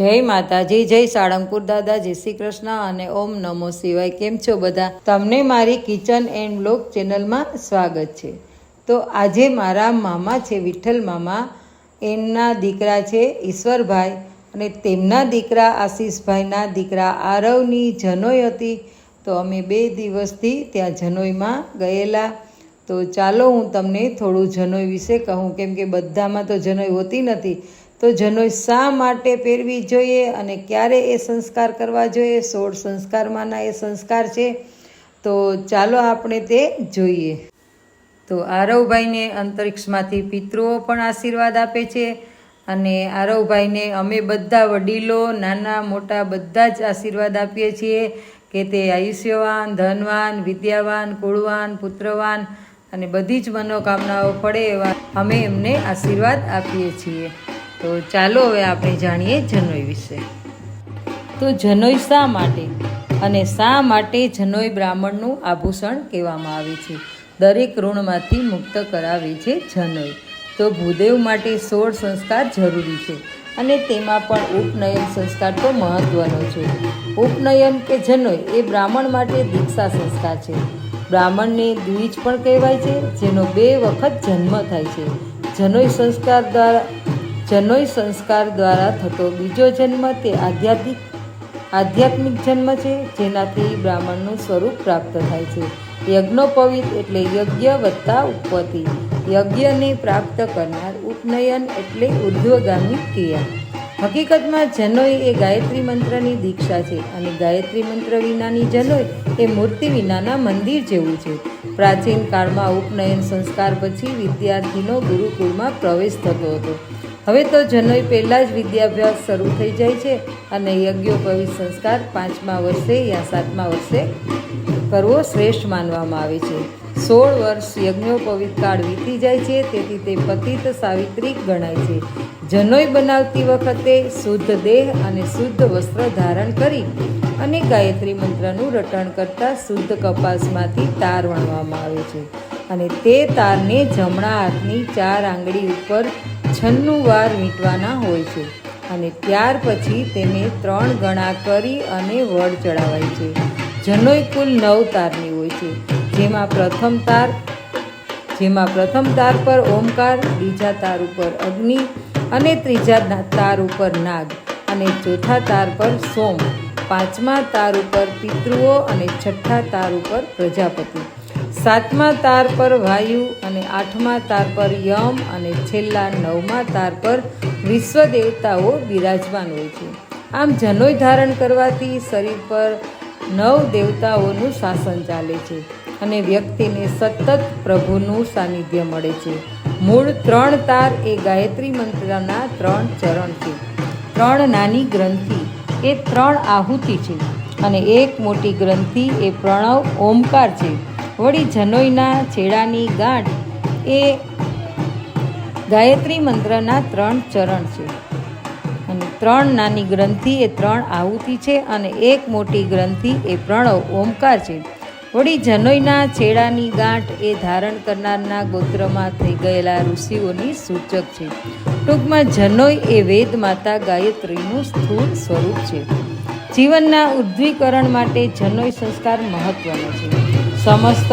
જય માતાજી, જય સાળંગપુર દાદા, જય શ્રી કૃષ્ણ અને ઓમ નમો શિવાય. કેમ છો બધા? તમને મારી કિચન એન્ડ બ્લોગ ચેનલમાં સ્વાગત છે. તો આજે મારા મામા છે, વિઠ્ઠલ મામા. એમના દીકરા છે, ઈશ્વરભાઈ. અને તેમના દીકરા આશીષભાઈના દીકરા આરવની જનોઈ હતી. તો અમે બે દિવસથી ત્યાં જનોઈમાં ગયેલા. તો ચાલો હું તમને થોડું જનોઈ વિશે કહું. કેમ કે બધામાં તો જનોઈ હોતી નથી. તો જનોઈ શા માટે પહેરવી જોઈએ અને ક્યારે એ સંસ્કાર કરવા જોઈએ? સોળ સંસ્કારમાંના એ સંસ્કાર છે. તો ચાલો આપણે તે જોઈએ. તો આરવભાઈને અંતરિક્ષમાંથી પિતૃઓ પણ આશીર્વાદ આપે છે અને આરવભાઈને અમે બધા વડીલો, નાના, મોટા બધા જ આશીર્વાદ આપીએ છીએ કે તે આયુષ્યવાન, ધનવાન, વિદ્યાવાન, કુળવાન, પુત્રવાન અને બધી જ મનોકામનાઓ પડે એવા અમે એમને આશીર્વાદ આપીએ છીએ. તો ચાલો હવે આપણે જાણીએ જનોઈ વિશે. તો જનોઈ શા માટે? અને શા માટે જનોઈ બ્રાહ્મણનું આભૂષણ કહેવામાં આવે છે? દરેક ઋણમાંથી મુક્ત કરાવે છે જનોઈ. તો ભૂદેવ માટે સોળ સંસ્કાર જરૂરી છે. અને તેમાં પણ ઉપનયન સંસ્કાર તો મહત્વનો છે. ઉપનયન કે જનોઈ એ બ્રાહ્મણ માટે દીક્ષા સંસ્કાર છે. બ્રાહ્મણને દ્વિજ પણ કહેવાય છે, જેનો બે વખત જન્મ થાય છે. જનોઈ સંસ્કાર દ્વારા જનોઈ સંસ્કાર દ્વારા થતો બીજો જન્મ તે આધ્યાત્મિક આધ્યાત્મિક જન્મ છે, જેનાથી બ્રાહ્મણનું સ્વરૂપ પ્રાપ્ત થાય છે. યજ્ઞોપવિત એટલે યજ્ઞ વત્તા ઉપપતિ યજ્ઞને પ્રાપ્ત કરનાર ઉપનયન એટલે ઉર્ધ્વગામી ક્રિયા. હકીકતમાં જનોઈ એ ગાયત્રી મંત્રની દીક્ષા છે અને ગાયત્રી મંત્ર વિનાની જનોઈ એ મૂર્તિ વિનાના મંદિર જેવું છે. પ્રાચીન કાળમાં ઉપનયન સંસ્કાર પછી વિદ્યાર્થીનો ગુરુકુળમાં પ્રવેશ થતો હતો. હવે તો જનોઈ પહેલાં જ વિદ્યાભ્યાસ શરૂ થઈ જાય છે અને યજ્ઞોપવિત સંસ્કાર પાંચમા વર્ષે યા સાતમા વર્ષે કરવો શ્રેષ્ઠ માનવામાં આવે છે. સોળ વર્ષ યજ્ઞોપવિત કાળ વીતી જાય છે, તેથી તે પતિત સાવિત્રી ગણાય છે. જનોઈ બનાવતી વખતે શુદ્ધ દેહ અને શુદ્ધ વસ્ત્ર ધારણ કરી અને ગાયત્રી મંત્રનું રટણ કરતાં શુદ્ધ કપાસમાંથી તાર વણવામાં આવે છે. અને તે તારને જમણા હાથની ચાર આંગળી ઉપર છન્નું વાર વીંટવાના હોય છે અને ત્યાર પછી તેને ત્રણ ગણા કરી અને વડ ચડાવાય છે. જનોઈ કુલ નવ તારની હોય છે. જેમાં પ્રથમ તાર, જેમાં પ્રથમ તાર પર ઓમકાર, બીજા તાર ઉપર અગ્નિ અને ત્રીજા તાર ઉપર નાગ અને ચોથા તાર પર સોમ, પાંચમા તાર ઉપર પિતૃઓ અને છઠ્ઠા તાર ઉપર પ્રજાપતિ. સાતમા તાર પર વાયુ અને આઠમા તાર પર યમ અને છેલ્લા નવમા તાર પર વિશ્વ દેવતાઓ બિરાજમાન હોય છે. આમ જનોય ધારણ કરવાથી શરીર પર નવ દેવતાઓનું શાસન ચાલે છે અને વ્યક્તિને સતત પ્રભુનું સાનિધ્ય મળે છે. મૂળ ત્રણ તાર એ ગાયત્રી મંત્રના ત્રણ ચરણ છે. ત્રણ નાની ગ્રંથિ એ ત્રણ આહુતિ છે અને એક મોટી ગ્રંથિ એ પ્રણવ ઓમકાર છે. વળી જનોઈના છેડાની ગાંઠ એ ગાયત્રી મંત્રના ત્રણ ચરણ છે. અને ત્રણ નાની ગ્રંથિ એ ત્રણ આહુતિ છે અને એક મોટી ગ્રંથિ એ પ્રણવ ઓમકાર છે. વળી જનોઈના છેડાની ગાંઠ એ ધારણ કરનારના ગોત્રમાં થઈ ગયેલા ઋષિઓની સૂચક છે. ટૂંકમાં જનોઈ એ વેદ માતા ગાયત્રીનું સ્થૂળ સ્વરૂપ છે. જીવનના ઉદ્ધવીકરણ માટે જનોઈ સંસ્કાર મહત્વનો છે. સમસ્ત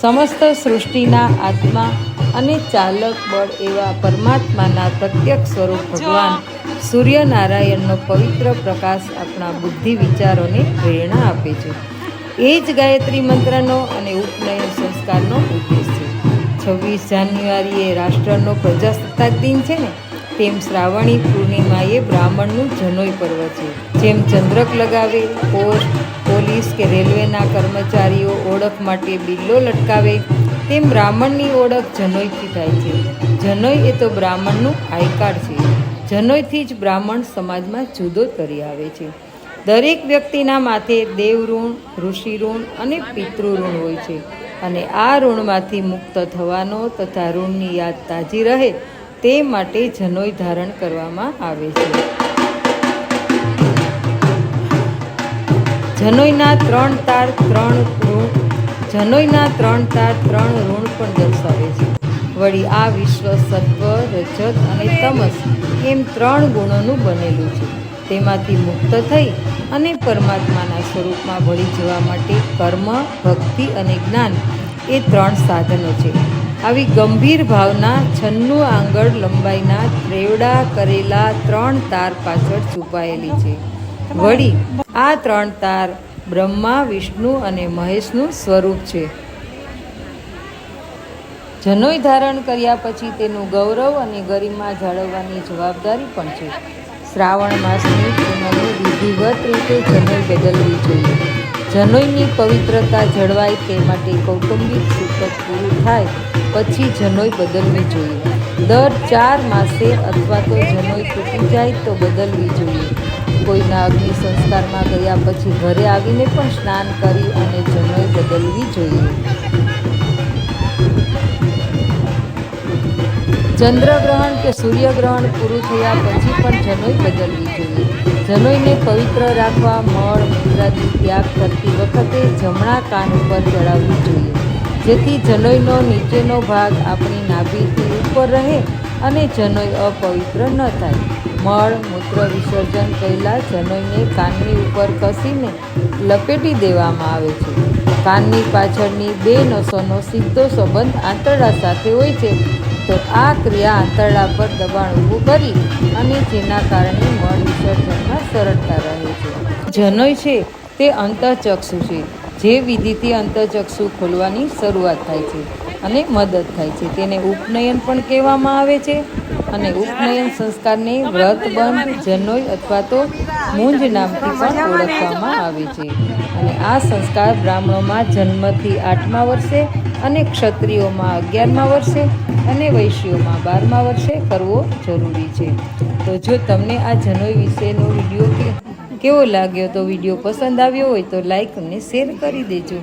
સમસ્ત સૃષ્ટિના આત્મા અને ચાલક બળ એવા પરમાત્માના પ્રત્યક્ષ સ્વરૂપ ભગવાન સૂર્યનારાયણનો પવિત્ર પ્રકાશ આપણા બુદ્ધિ વિચારોને પ્રેરણા આપે છે. એ જ ગાયત્રી મંત્રનો અને ઉપનયન સંસ્કારનો ઉદ્દેશ છે. છવ્વીસ જાન્યુઆરીએ રાષ્ટ્રનો પ્રજાસત્તાક દિન છે ને? તેમ શ્રાવણી પૂર્ણિમાએ બ્રાહ્મણનું જનોઈ પર્વ છે. જેમ ચંદ્રક લગાવે, પોસ્ટ, પોલીસ કે રેલવેના કર્મચારીઓ ઓળખ માટે બિલ્લો લટકાવે, તેમ બ્રાહ્મણની ઓળખ જનોઈથી થાય છે. જનોઈ એ તો બ્રાહ્મણનું આયકાર છે. જનોઈથી જ બ્રાહ્મણ સમાજમાં જુદો તરી આવે છે. દરેક વ્યક્તિના માથે દેવ ઋણ, ઋષિ ઋણ અને પિતૃઋણ હોય છે. અને આ ઋણમાંથી મુક્ત થવાનો તથા ઋણની યાદ તાજી રહે તે માટે જનોઈ ધારણ કરવામાં આવે છે. જનોઈના ત્રણ તાર ત્રણ ઋણ, જનોઈના ત્રણ તાર ત્રણ ઋણ પણ દર્શાવે છે. વળી આ વિશ્વ સત્વ, રજત અને તમસ એમ ત્રણ ગુણોનું બનેલું છે. તેમાંથી મુક્ત થઈ અને પરમાત્માના સ્વરૂપમાં વળી જવા માટે કર્મ, ભક્તિ અને જ્ઞાન એ ત્રણ સાધનો છે. આવી ગંભીર ભાવના છન્નું આંગળ લંબાઈના ત્રેવડા કરેલા ત્રણ તાર પાછળ છુપાયેલી છે. વળી, આ ત્રણ તાર બ્રહ્મા, વિષ્ણુ અને મહેશનું સ્વરૂપ છે. જનોય ધારણ કર્યા પછી તેનું ગૌરવ અને ગરિમા જાળવવાની જવાબદારી પણ છે. શ્રાવણ માસની પૂનમે વિધિવત રીતે જનોય બદલવી જોઈએ. જનોઈની પવિત્રતા જળવાય તે માટે કૌટુંબિક સૂતક પૂરું થાય. પછી જનોઈ બદલવી જોઈએ. દર ચાર માસે અથવા તો જનોઈ તૂટી જાય તો બદલવી જોઈએ. કોઈના અગ્નિ સંસ્કારમાં ગયા પછી ઘરે આવીને પણ સ્નાન કરી અને જનોઈ બદલવી જોઈએ. ચંદ્રગ્રહણ કે સૂર્યગ્રહણ પૂરું થયા પછી પણ જનોઈ બદલવી જોઈએ. જનોઈને પવિત્ર રાખવા, મળ, મુદ્રાથી ત્યાગ કરતી વખતે જમણા કાન ઉપર ચડાવવી જોઈએ. જેથી જનોઈનો નીચેનો ભાગ આપણી નાભીથી ઉપર રહે અને જનોઈ અપવિત્ર ન થાય. મળ, મૂત્ર વિસર્જન પહેલાં જનોઈને કાનની ઉપર કસીને લપેટી દેવામાં આવે છે. કાનની પાછળની બે નસોનો સીધો સંબંધ આંતરડા સાથે હોય છે. તો આ ક્રિયા આંતરડા પર દબાણ ઊભું કરી અને જેના કારણે મળ વિસર્જનમાં સરળતા રહે છે. જનોઈ છે તે અંતઃચક્ષુ છે. જે વિધિથી અંતચક્ષુ ખોલવાની શરૂઆત થાય છે અને મદદ થાય છે. તેને ઉપનયન પણ કહેવામાં આવે છે અને ઉપનયન સંસ્કારને વ્રતબંધ, જનોઈ અથવા તો મૂંજ નામથી પણ ઓળખવામાં આવે છે. અને આ સંસ્કાર બ્રાહ્મણોમાં જન્મથી આઠમા વર્ષે અને ક્ષત્રિયોમાં અગિયારમા વર્ષે અને વૈશ્યોમાં બારમા વર્ષે કરવો જરૂરી છે. તો જો તમને આ જનોઈ વિશેનો વીડિયો કે કેવો લાગ્યો તો વીડિયો પસંદ આવ્યો હોય તો લાઈક અને શેર કરી દેજો.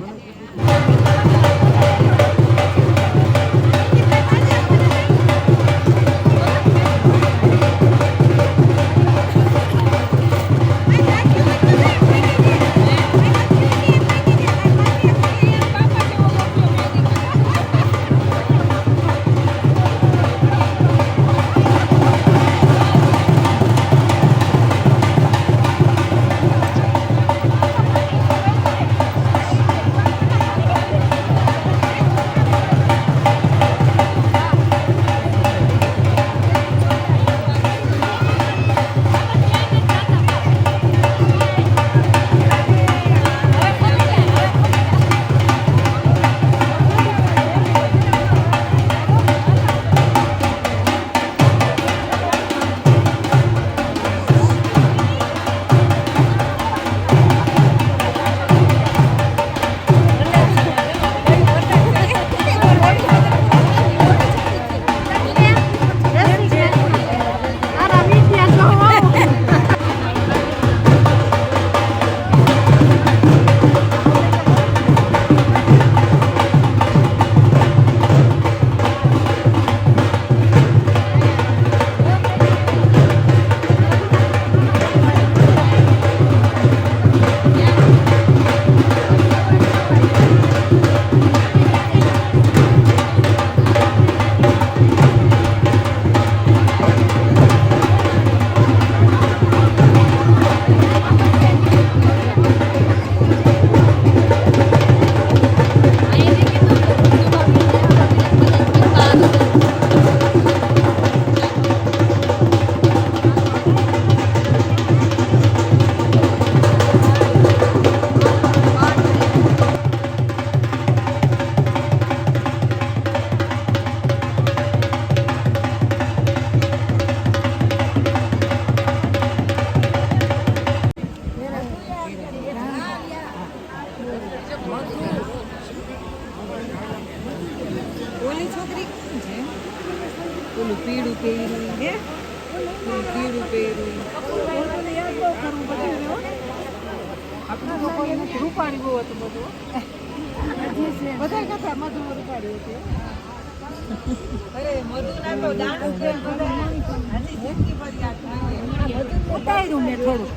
ઉતાર્યું મેં થોડું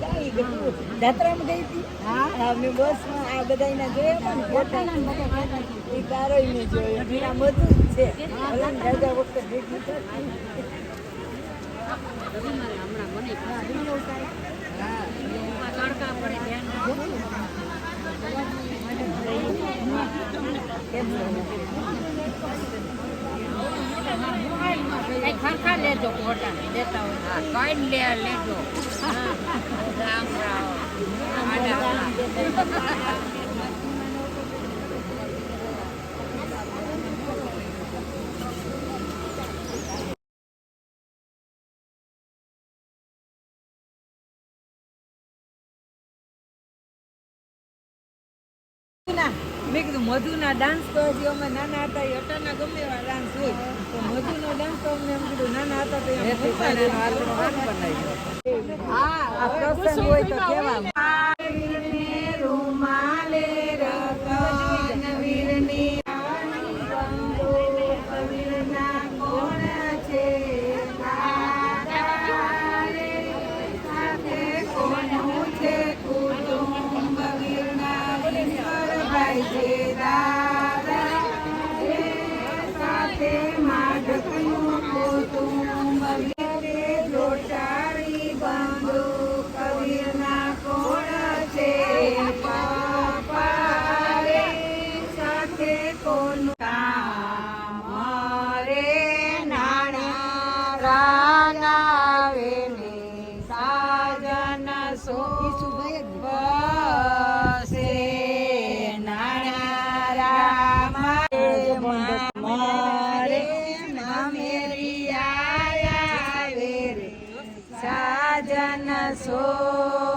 જાત્રામાં ગઈ હતી? હા. મેં બસમાં આ બધા જોયા પણ ફોટા એ તારો મેં જોયો. આ બધું જ છે. દાદા વખત ભેગી થતી. ไอ้ข้างข้าเลดกวดอ่ะเลดเอาก้อยเลเลดกตามเราอาดานะ મેં કીધું મધુના ડાન્સ તો હજી અમે નાના હતા એ અટાના ગમે એવા ડાન્સ હોય. તો મધુનો ડાન્સ તો અમને એમ કીધું નાના હતા તો એમ હા આ પ્રસંગ હોય તો કેવા जन सो